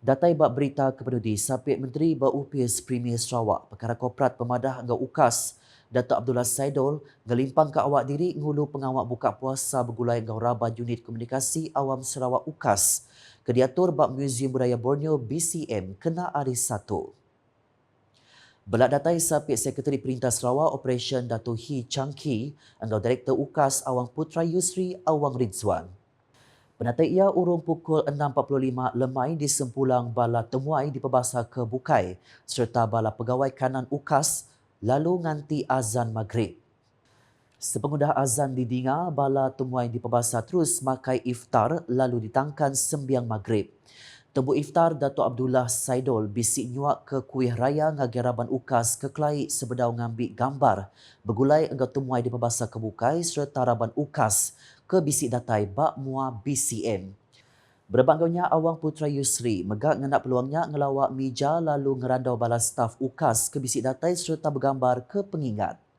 Datai bak berita kepeduli Sapit Menteri Berupis Premier Sarawak Perkara Korporat Pemadah Angga UKAS Datuk Abdullah Saidol ngelimpang ke awak diri ngulu pengawak buka puasa bergulai ngau raba unit komunikasi awam Sarawak UKAS kediatur bak Museum Budaya Borneo BCM kena hari satu. Belak datai Sapit Sekretari Perintah Sarawak Operation Dato' Hi Chang Ki angau Direktur UKAS Awang Putra Yusri Awang Rizwan. Penatai ia urung pukul 6.45 lemai di sempulang bala temuai di Pebasa ke Bukai serta bala pegawai kanan UKAS lalu nganti azan maghrib. Sepengudah azan didinga, bala temuai di Pebasa terus makai iftar lalu ditangkan sembiang maghrib. Tebu iftar Dato' Abdullah Saidol bisik nyuak ke kuih raya ngagiraban UKAS ke Kelai sebedau ngambil gambar bergulai enggak temuai di Pebasa Kebukai serta raban UKAS ke bisik datai bak mua BCM. Berbanggonya Awang Putra Yusri megak ngenak peluangnya ngelawak mija lalu ngerandau balas staf UKAS ke bisik datai serta bergambar ke pengingat.